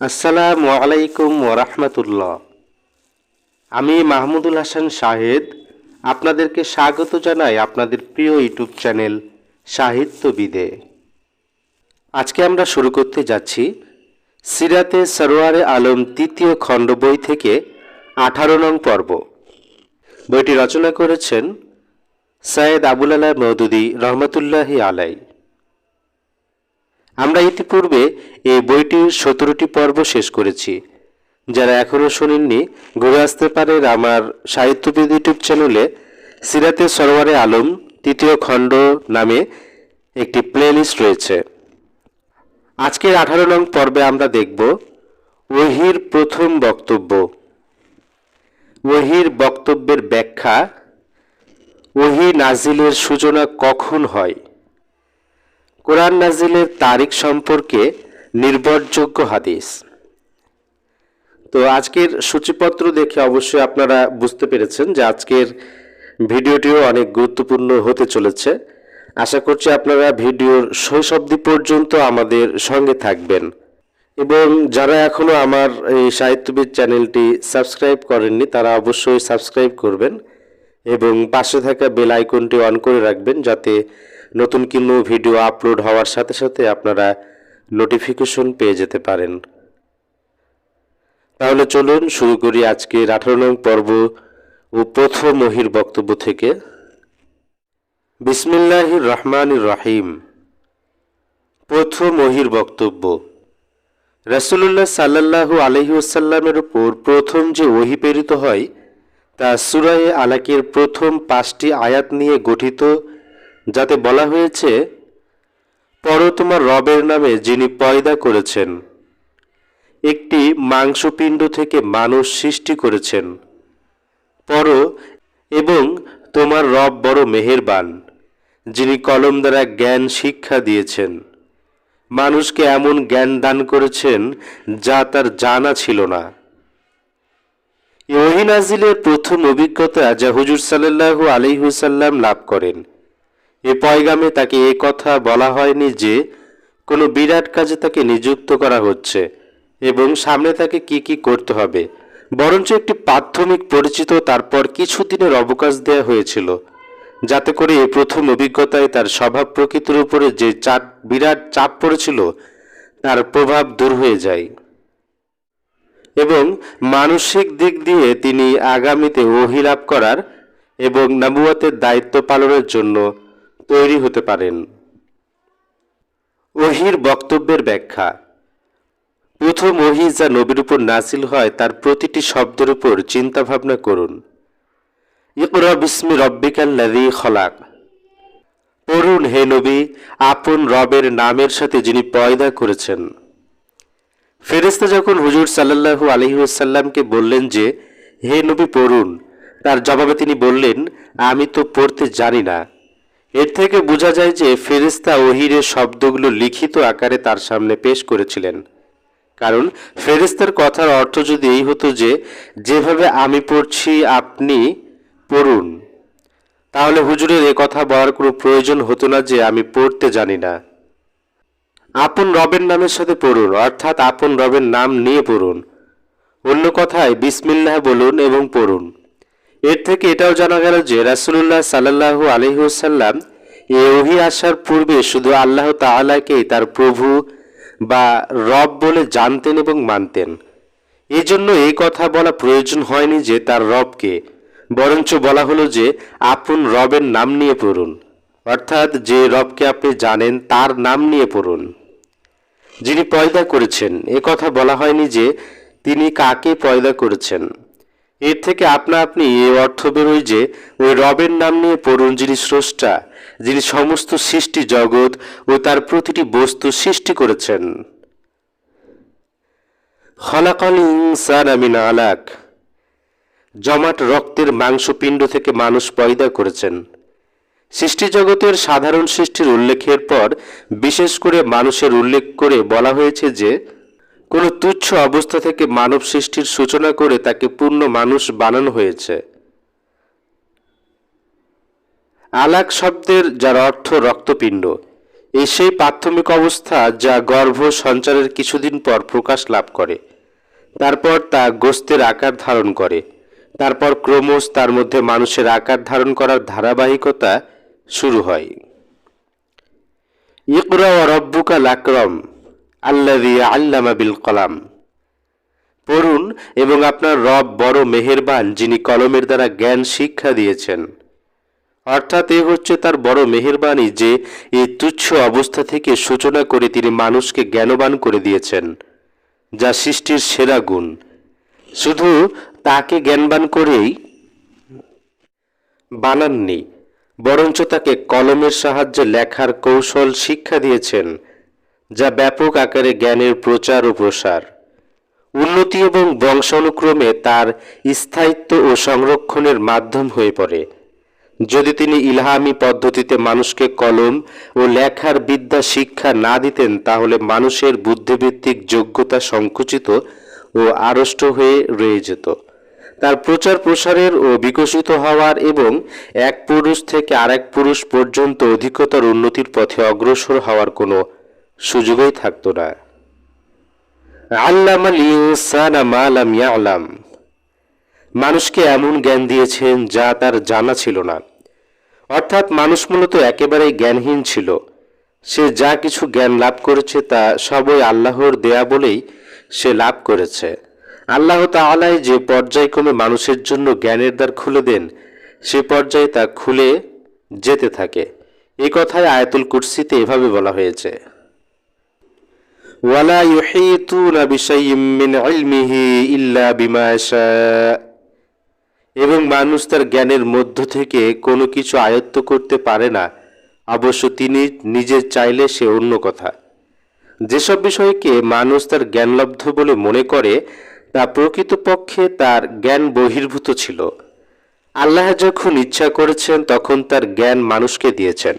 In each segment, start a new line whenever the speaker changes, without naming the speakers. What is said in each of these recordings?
আসসালামু আলাইকুম ওরহমতুল্লাহ আমি মাহমুদুল হাসান শাহেদ, আপনাদেরকে স্বাগত জানাই আপনাদের প্রিয় ইউটিউব চ্যানেল সাহিত্যবিদে আজকে আমরা শুরু করতে যাচ্ছি সিরাতে সরোয়ারে আলম তৃতীয় খণ্ড বই থেকে আঠারো নং পর্ব। বইটি রচনা করেছেন সৈয়দ আবুল আলাহ মৌদুদি রহমতুল্লাহি আলাই আমরা ইতিপূর্বে এই বইটির সতেরোটি পর্ব শেষ করেছি। যারা এখনও শোনেননি, ঘুরে আসতে পারেন আমার সাহিত্যবিদ ইউটিউব চ্যানেলে সিরাতে সরোয়ারে আলম তৃতীয় খণ্ড নামে একটি প্লেলিস্ট রয়েছে। আজকের আঠারো নং পর্বে আমরা দেখব ওহির প্রথম বক্তব্য। ওহির বক্তব্যের ব্যাখ্যা, ওহি নাজিলের সূচনা কখন হয়? কোরআন নাজিলের তারিখ সম্পর্কে নির্ভরযোগ্য হাদিস। তো আজকের সূচিপত্র দেখে অবশ্যই আপনারা বুঝতে পেরেছেন যে আজকের ভিডিওটিও অনেক গুরুত্বপূর্ণ হতে চলেছে। আশা করছি আপনারা ভিডিওর শৈশব্দি পর্যন্ত আমাদের সঙ্গে থাকবেন। এবং যারা এখনও আমার এই সাহিত্যবিদ চ্যানেলটি সাবস্ক্রাইব করেননি, তারা অবশ্যই সাবস্ক্রাইব করবেন এবং পাশে থাকা বেল আইকনটি অন করে রাখবেন যাতে নতুন কোনো ভিডিও আপলোড হওয়ার সাথে সাথে আপনারা নোটিফিকেশন পেয়ে যেতে পারেন। তাহলে চলুন শুরু করি আজকের আঠারো নং পর্ব ও প্রথম মহির বক্তব্য থেকে। বিসমিল্লাহির রহমান রাহিম। প্রথম মহির বক্তব্য। রাসুলুল্লাহ সাল্লাহু আলহিউসাল্লামের উপর প্রথম যে ওহি প্রেরিত হয়, তা সুরায়ে আলাকের প্রথম পাঁচটি আয়াত নিয়ে গঠিত যাতে বলা হয়েছে পর তোমার রবের নামে যিনি পয়দা করেছেন, একটি মাংসপিণ্ড থেকে মানুষ সৃষ্টি করেছেন পর এবং তোমার রব বড় মেহেরবান, যিনি কলম দ্বারা জ্ঞান শিক্ষা দিয়েছেন। মানুষকে এমন জ্ঞান দান করেছেন যা তার জানা ছিল না। ইহিনাজিলের প্রথম অভিজ্ঞতা যা হুজুর সাল্লাহু আলিহুসাল্লাম লাভ করেন। এ পয়গামে তাকে এ কথা বলা হয়নি যে, কোনো বিরাট কাজে তাকে নিযুক্ত করা হচ্ছে, এবং সামনে তাকে কি কি করতে হবে। বরঞ্চ একটি প্রাথমিক পরিচিত তারপর কিছুদিনের অবকাশ দেওয়া হয়েছিল, যাতে করে এই প্রথম অভিজ্ঞতায় তার স্বভাব প্রকৃতির উপরে যে চাপ, বিরাট চাপ পড়েছিল, তার প্রভাব দূর হয়ে যায়। এবং মানসিক দিক দিয়ে তিনি আগামীতে ওহি লাভ করার এবং নাবুয়াতের দায়িত্ব পালনের জন্য তৈরি হতে পারেন। ওহির বক্তব্যের ব্যাখ্যা। প্রথম ওহি যা নবীর উপর নাসিল হয়, তার প্রতিটি শব্দের উপর চিন্তা ভাবনা করুন। ইকরা বিস্মি রব্বিকাল্লাযী খলাক। পড়ুন, হে নবী, আপন রবের নামের সাথে যিনি পয়দা করেছেন। ফেরেস্তা যখন হুজুর সাল্লাল্লাহু আলহিউসাল্লামকে বললেন যে, হে নবী, পড়ুন, তার জবাবে তিনি বললেন, আমি তো পড়তে জানি না। এর থেকে বোঝা যায় যে ফেরিস্তা ওহিরের শব্দগুলো লিখিত আকারে তার সামনে পেশ করেছিলেন। কারণ ফেরিস্তার কথার অর্থ যদি এই হতো যে, যেভাবে আমি পড়ছি, আপনি পড়ুন। তাহলে হুজুরের এ কথা বলার কোনো প্রয়োজন হতো না যে আমি পড়তে জানি না। আপন রবের নামের সাথে পড়ুন, অর্থাৎ আপন রবের নাম নিয়ে পড়ুন। অন্য কথায়, বিসমিল্লাহ বলুন এবং পড়ুন। এর থেকে এটাও জানা গেল যে রাসুল্লাহ সাল্লাহু আলহিহসাল্লাম এ ওহি আসার পূর্বে শুধু আল্লাহ তাআলাকেই তার প্রভু বা রব বলে জানতেন এবং মানতেন। এজন্য এই কথা বলা প্রয়োজন হয়নি যে তার রবকে, বরঞ্চ বলা হলো যে আপন রবের নাম নিয়ে পড়ুন। অর্থাৎ যে রবকে আপনি জানেন তার নাম নিয়ে পড়ুন। যিনি পয়দা করেছেন, এ কথা বলা হয়নি যে তিনি কাকে পয়দা করেছেন। এর থেকে আপনা আপনি এ অর্থ বেরোয় যে ওই রবের নাম নিয়ে পড়ুন যিনি স্রষ্টা, যিনি সমস্ত সৃষ্টি জগৎ ও তার প্রতিটি বস্তু সৃষ্টি করেছেন। আলাক। জমাট রক্তের মাংসপিণ্ড থেকে মানুষ পয়দা করেছেন। সৃষ্টিজগতের সাধারণ সৃষ্টির উল্লেখের পর বিশেষ করে মানুষের উল্লেখ করে বলা হয়েছে যে কোনো তুচ্ছ অবস্থা থেকে মানব সৃষ্টির সূচনা করে তাকে পূর্ণ মানুষ বানানো হয়েছে। আলাক শব্দের যার অর্থ রক্তপিণ্ড এই সেই প্রাথমিক অবস্থা যা গর্ভ সঞ্চারের কিছুদিন পর প্রকাশ লাভ করে। তারপর তা গোস্তের আকার ধারণ করে। তারপর ক্রমশ তার মধ্যে মানুষের আকার ধারণ করার ধারাবাহিকতা শুরু হয়। ইকরা ও রব্বুকা লাকরম আল্লাদি আল্লামা বিল কলাম। পড়ুন এবং আপনার রব বড় মেহেরবান যিনি কলমের দ্বারা জ্ঞান শিক্ষা দিয়েছেন। অর্থাৎ এ হচ্ছে তার বড় মেহেরবানি যে এই তুচ্ছ অবস্থা থেকে সূচনা করে তিনি মানুষকে জ্ঞানবান করে দিয়েছেন, যা সৃষ্টির সেরা গুণ। শুধু তাকে জ্ঞানবান করেই বানাননি, বরঞ্চ তাকে কলমের সাহায্যে লেখার কৌশল শিক্ষা দিয়েছেন। যা ব্যাপক আকারে জ্ঞানের প্রচার ও প্রসার। উন্নতি এবং বংশানুক্রমে তার স্থায়িত্ব ও সংরক্ষণের মাধ্যম হয়ে পড়ে। যদি তিনি ইলহামি পদ্ধতিতে মানুষকে কলম ও লেখার বিদ্যা শিক্ষা না দিতেন, তাহলে মানুষের বুদ্ধিভিত্তিক যোগ্যতা সংকুচিত ও আড়ষ্ট হয়ে রয়ে যেত। তার প্রচার প্রসারের ও বিকশিত হওয়ার এবং এক পুরুষ থেকে আরেক পুরুষ পর্যন্ত অধিকতর উন্নতির পথে অগ্রসর হওয়ার কোনো সুযোগই থাকতো না। আল্লামাল ইনসানা মা লাম ইয়ালাম। মানুষকে এমন জ্ঞান দিয়েছেন যা তার জানা ছিল না। অর্থাৎ মানুষ মূলত একেবারেই জ্ঞানহীন ছিল। সে যা কিছু জ্ঞান লাভ করেছে তা সবই আল্লাহর দেয়া বলেই সে লাভ করেছে। আল্লাহ তাআলাই যে পর্যায়ক্রমে মানুষের জন্য জ্ঞানের দ্বার খুলে দেন, সে পর্যায়ে তা খুলে যেতে থাকে। এই কথায় আয়াতুল কুরসিতে এভাবে বলা হয়েছে। ওয়ালা ইউহিতুনা বিশাইয়্যিম মিন ইলমিহি ইল্লা বিমা এবং মানুষ তার জ্ঞানের মধ্য থেকে কোনো কিছু আয়ত্ত করতে পারে না। অবশ্য তিনি নিজে চাইলে সে অন্য কথা। যেসব বিষয়কে মানুষ তার জ্ঞানলব্ধ বলে মনে করে, তা প্রকৃতপক্ষে তার জ্ঞান বহির্ভূত ছিল। আল্লাহ যখন ইচ্ছা করেছেন, তখন তার জ্ঞান মানুষকে দিয়েছেন।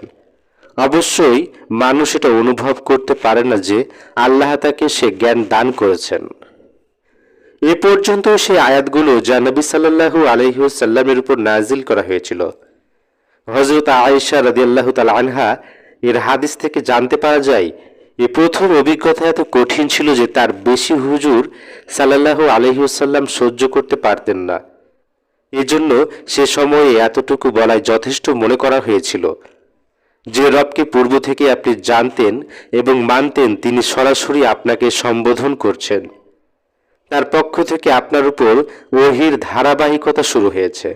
অবশ্যই মানুষ এটা অনুভব করতে পারে না যে আল্লাহ তাকে সে জ্ঞান দান করেছেন। এ পর্যন্ত সেই আয়াতগুলো যা নবী সাল্লাহু উপর নাজিল করা হয়েছিল। হজরত আয়েশা রদিয়াল্লাহ তাল আনহা এর হাদিস থেকে জানতে পারা যায়, এ প্রথম অভিজ্ঞতা এত কঠিন ছিল যে তার বেশি হুজুর সাল্লাহু আলহিউসাল্লাম সহ্য করতে পারতেন না। এজন্য সে সময়ে এতটুকু বলায় যথেষ্ট মনে করা হয়েছিল। যে রবকে পূর্ব থেকে আপনি জানতেন এবং মানতেন, তিনি সরাসরি আপনাকে সম্বোধন করছেন। তার পক্ষ থেকে আপনার উপর ওহির ধারাবাহিকতা শুরু হয়েছে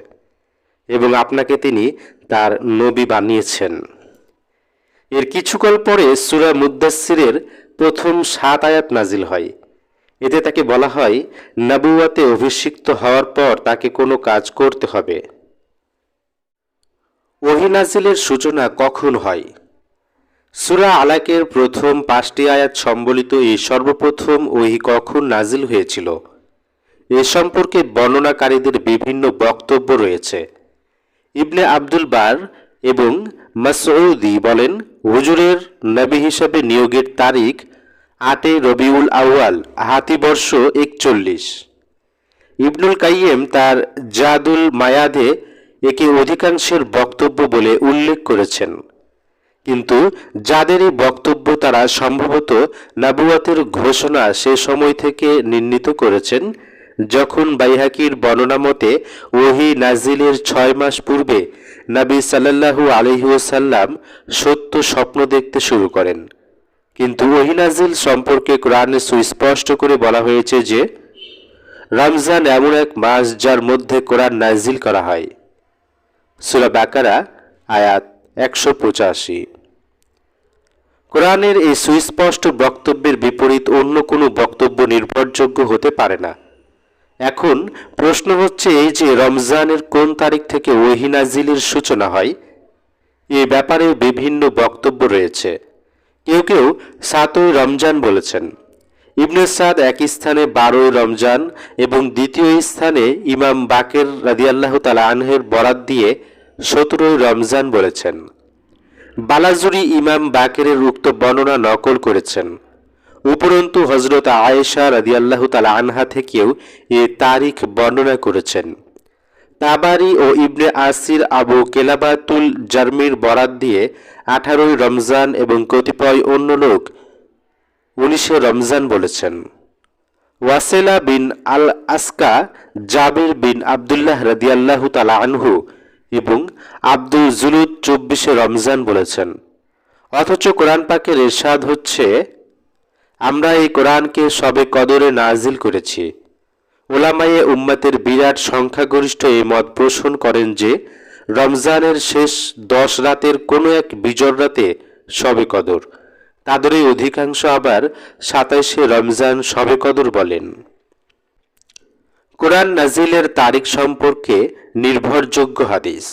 এবং আপনাকে তিনি তার নবী বানিয়েছেন। এর কিছুকাল পরে সুরা মুদাসিরের প্রথম সাত আয়াত নাজিল হয়। এতে তাকে বলা হয় নাবুয়াতে অভিষিক্ত হওয়ার পর তাকে কোনো কাজ করতে হবে। ওহিনাজিলের সূচনা কখন হয়? সুরা আলাকের প্রথম পাঁচটি আয়াত সম্বলিত এই সর্বপ্রথম ওহি কখন নাজিল হয়েছিল? এ সম্পর্কে বর্ণনাকারীদের বিভিন্ন বক্তব্য রয়েছে। ইবনে আব্দুল বার এবং মাসউদি বলেন, হুজুরের নবী হিসাবে নিয়োগের তারিখ আটে রবিউল আউয়াল হাতিবর্ষ একচল্লিশ। ইবনুল কাইয়েম তার জাদুল মায়াদে একে অধিকাংশের বক্তব্য বলে উল্লেখ করেছেন। কিন্তু যাদের এই বক্তব্য তারা সম্ভবত নাবুয়াতের ঘোষণা সে সময় থেকে নির্ণীত করেছেন, যখন বাইহাকির বর্ণনা মতে ওহি নাজিলের ছয় মাস পূর্বে নাবী সাল্লাল্লাহু আলহিউসাল্লাম সত্য স্বপ্ন দেখতে শুরু করেন। কিন্তু ওহি নাজিল সম্পর্কে কোরআনে সুস্পষ্ট করে বলা হয়েছে যে, রমজান এমন এক মাস যার মধ্যে কোরআন নাজিল করা হয়। সুরা বাকারা, আয়াত একশো পঁচাশি। কোরআনের এই সুস্পষ্ট বক্তব্যের বিপরীত অন্য কোনো বক্তব্য নির্ভরযোগ্য হতে পারে না। এখন প্রশ্ন হচ্ছে এই যে রমজানের কোন তারিখ থেকে ওহিনাজিলের সূচনা হয়, এ ব্যাপারে বিভিন্ন বক্তব্য রয়েছে। কেউ কেউ সাতই রমজান বলেছেন। ইবনে সাদ এক স্থানে বারোই রমজান এবং দ্বিতীয় স্থানে ইমাম বাকের রাদিয়াল্লাহ তালা আনহের বরাত দিয়ে সতেরোই রমজান বলেছেন। বালাজুরি ইমাম বাকেরের উক্ত বর্ণনা নকল করেছেন। উপরন্তু হজরত আয়েশা রাদিয়াল্লাহ তালা আনহা থেকেও এ তারিখ বর্ণনা করেছেন। তাবারি ও ইবনে আসির আবু কেলাবাতুল জার্মির বরাত দিয়ে আঠারোই রমজান এবং কতিপয় অন্য লোক উনিশে রমজান বলেছেন। ওয়াসেলা বিন আল আসকা জাবির বিন আবদুল্লাহ রাদিয়াল্লাহু তালা আনহু এবং আব্দুল জুলুদ চব্বিশে রমজান বলেছেন। অথচ কোরআন পাকের এরশাদ হচ্ছে, আমরা এই কোরআনকে সবে কদরে নাজিল করেছি। ওলামায়ে উম্মাতের বিরাট সংখ্যাগরিষ্ঠ এই মত পোষণ করেন যে, রমজানের শেষ দশ রাতের কোনো এক বিজর রাতে সবে কদর। তাদের অধিকাংশ আবার সাতাইশে রমজান সবে কদর বলেন। কোরআন নাজিলের তারিখ সম্পর্কে নির্ভরযোগ্য হাদিস।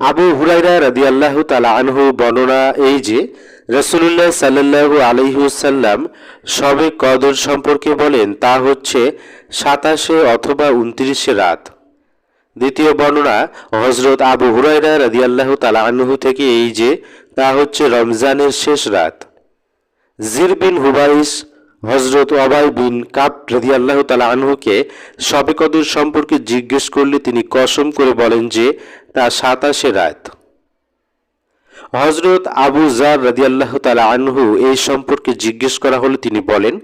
আবু হুরাইরা রাদিয়াল্লাহু তালা আনহু বর্ণনা এই যে রসুল্লাহ সাল্লাহু আলহিউসাল্লাম সবে কদর সম্পর্কে বলেন, তা হচ্ছে সাতাশে অথবা উনত্রিশে রাত। দ্বিতীয় বর্ণনা হজরত আবু হুরাইরা রাদিয়াল্লাহু তালা আনহু থেকে এই যে, তা হচ্ছে রমজানের শেষ রাত। জির বিন হুবাইস হজরত অবাই বিন কাপ রাদিয়াল্লাহ তালা আনহুকে সবে কদর সম্পর্কে জিজ্ঞেস করলে তিনি কসম করে বলেন যে, তা সাতাশে রাত। হজরত আবু জার রাদিয়াল্লাহ তালা আনহু এই সম্পর্কে জিজ্ঞেস করা হলে তিনি বলেন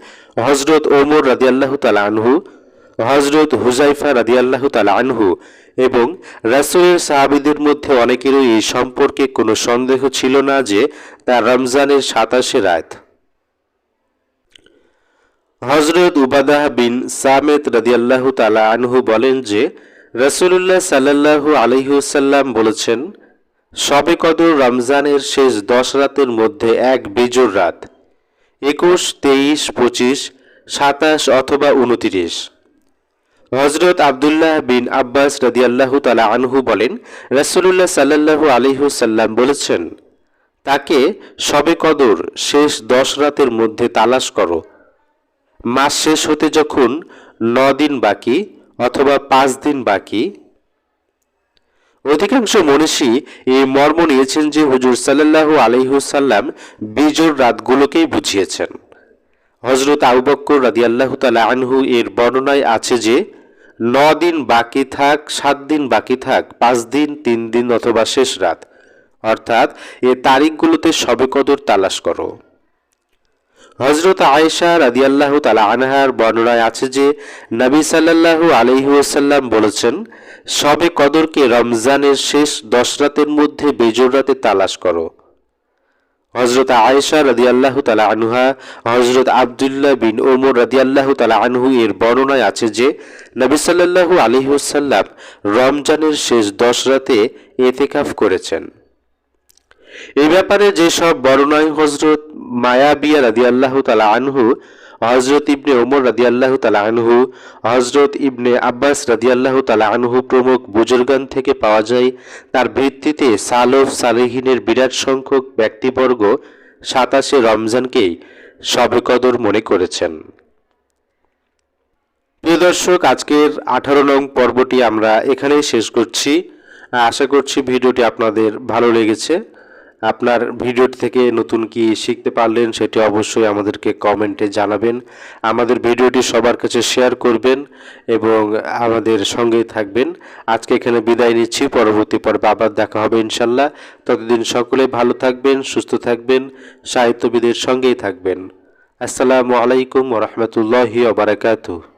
হজরত ওমর রাদিয়াল্লাহ তালা আনহু হজরত হুজাইফা রাদিয়াল্লাহ তালা আনহু এবং রাসুলের সাহাবিদের মধ্যে অনেকেরই এই সম্পর্কে কোনো সন্দেহ ছিল না যে, তা রমজানের সাতাশে রাত। হজরত উবাদাহ বিন সামেদ রাদিয়াল্লাহ তালা আনহু বলেন যে রসুল্লাহ সাল্লাহু আলহিউসাল্লাম বলেছেন, সবে কদর রমজানের শেষ দশ রাতের মধ্যে এক বেজোর রাত, একুশ, তেইশ, পঁচিশ, সাতাশ অথবা উনতিরিশ। হজরত আবদুল্লাহ বিন আব্বাস রাদিয়াল্লাহু তালা আনহু বলেন রসুল্লাহ সাল্লাহু আলহিউসাল্লাম বলেছেন, তাকে সবে কদর শেষ দশ রাতের মধ্যে তালাশ করো মাস শেষ হতে যখন ন দিন বাকি অথবা পাঁচ দিন বাকি, অধিকাংশ মনীষী এই মর্ম নিয়েছেন যে হুজুর সাল্লাহু আলহিহুসাল্লাম বিজোর রাতগুলোকেই বুঝিয়েছেন। হজরত আবু বক্কর রাদিয়াল্লাহু তালা আনহু এর বর্ণনায় আছে যে ন দিন বাকি থাক, সাত দিন বাকি থাক, পাঁচ দিন, তিন দিন অথবা শেষ রাত। অর্থাৎ এ তারিখগুলোতে সবে কদর তালাশ করো। হজরত আয়েশা রাদিয়াল্লাহু তালা আনহার বর্ণনায় আছে যে, নবী সাল্লাল্লাহু আলহিউসাল্লাম বলেছেন, সবে কদরকে রমজানের শেষ দশ রাতের মধ্যে বেজোর রাতে তালাশ করো। হজরত আয়েশা রাদিয়াল্লাহু তালা আনহা হজরত আবদুল্লাহ বিন ওমর রাদিয়াল্লাহু তালা আনহু এর বর্ণনায় আছে যে, নবী সাল্লাল্লাহু আলহিউসাল্লাম রমজানের শেষ দশ রাতে এতেকাফ করেছেন। এ ব্যাপারে যেসব বর্ণায় হজরত মায়াবিয়া রাদি আল্লাহ তালা আনহু হজরত ইবনে ওমর রাদি আল্লাহ তালা আনহু হজরত ইবনে আব্বাস রাদি আল্লাহ তালা আনহু প্রমুখ বুজুর্গান থেকে পাওয়া যায়। তার ভিত্তিতে সালফ সালেহিনের বিরাট সংখ্যক ব্যক্তিবর্গ সাতাশে রমজানকেই সবে কদর মনে করেছেন। প্রিয় দর্শক, আজকের আঠারো নং পর্বটি আমরা এখানেই শেষ করছি। আশা করছি ভিডিওটি আপনাদের ভালো লেগেছে। আপনার ভিডিওটি থেকে নতুন কি শিখতে পারলেন সেটি অবশ্যই আমাদেরকে কমেন্টে জানাবেন। আমাদের ভিডিওটি সবার কাছে শেয়ার করবেন এবং আমাদের সঙ্গেই থাকবেন। আজকে এখানে বিদায় নিচ্ছি। পরবর্তী পর্বে আবার দেখা হবে ইনশাল্লাহ। ততদিন সকলে ভালো থাকবেন, সুস্থ থাকবেন, সাহিত্যবিদের সঙ্গেই থাকবেন। আসসালামু আলাইকুম ওরহমতুল্লাহি ওবরাকাতুহ